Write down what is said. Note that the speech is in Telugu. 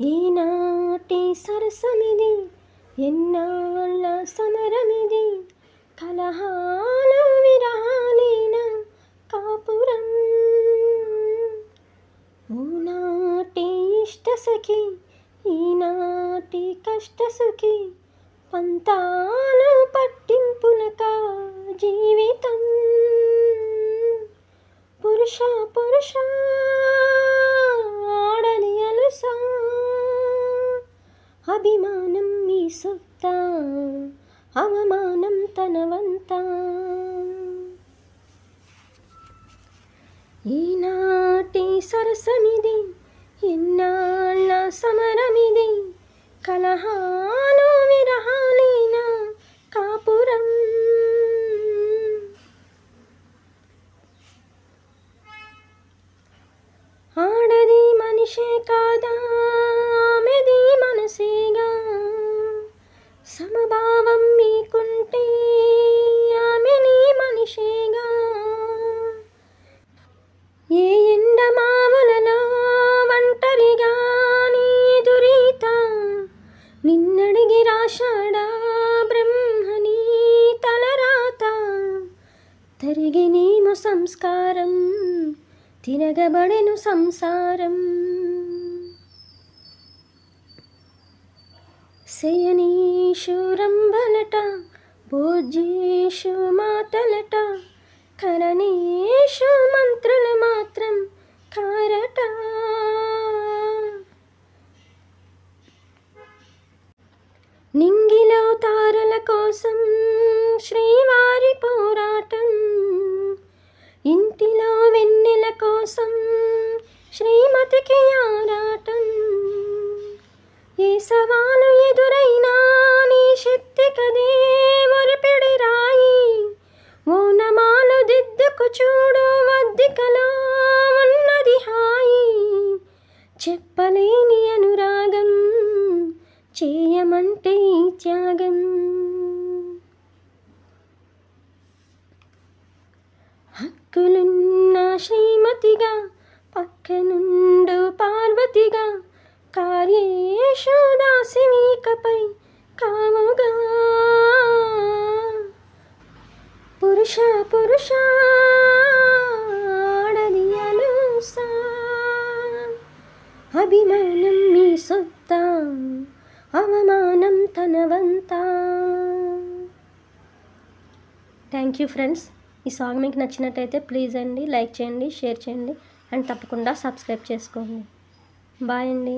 ఈనాటి సరసమిది ఎన్నాళ్ళ సమరమిది కలహాల విరాలిన కాపురం. ఊనాటి ఇష్ట సఖి ఈనాటి కష్ట సుఖి పంతాలు పట్టింపులక జీవితం. పురుష పురుష అవమానం తనవంత. ఈనాటి సరసమిది ఎన్నాళ్ళ సమరమిది కలహాలు విరహాలీన కాపురం. ఆడది మనిషే కా తరిగినేమో సంస్కారం తిరగబడెను సంసారం. శయనీశురంబలట భోజ్యేషు మాతలట కరణేషు మంత్రులు మాత్రం కారట. నింగిలో తారల కోసం చేయమంటే త్యాగం. హక్కులున్న శ్రీమతిగా పక్కనుండు పార్వతిగా కార్యేశోదాసినీకపై కాముగా. పురుష పురుష ఆడది అభిమానం మీ సొత్త. అవమానం తనవంతా. థ్యాంక్ యూ ఫ్రెండ్స్ ఈ సాంగ్ మీకు నచ్చినట్టయితే ప్లీజ్ అండి లైక్ చేయండి షేర్ చేయండి అండ్ తప్పకుండా సబ్స్క్రైబ్ చేసుకోండి. బాయ్ అండి.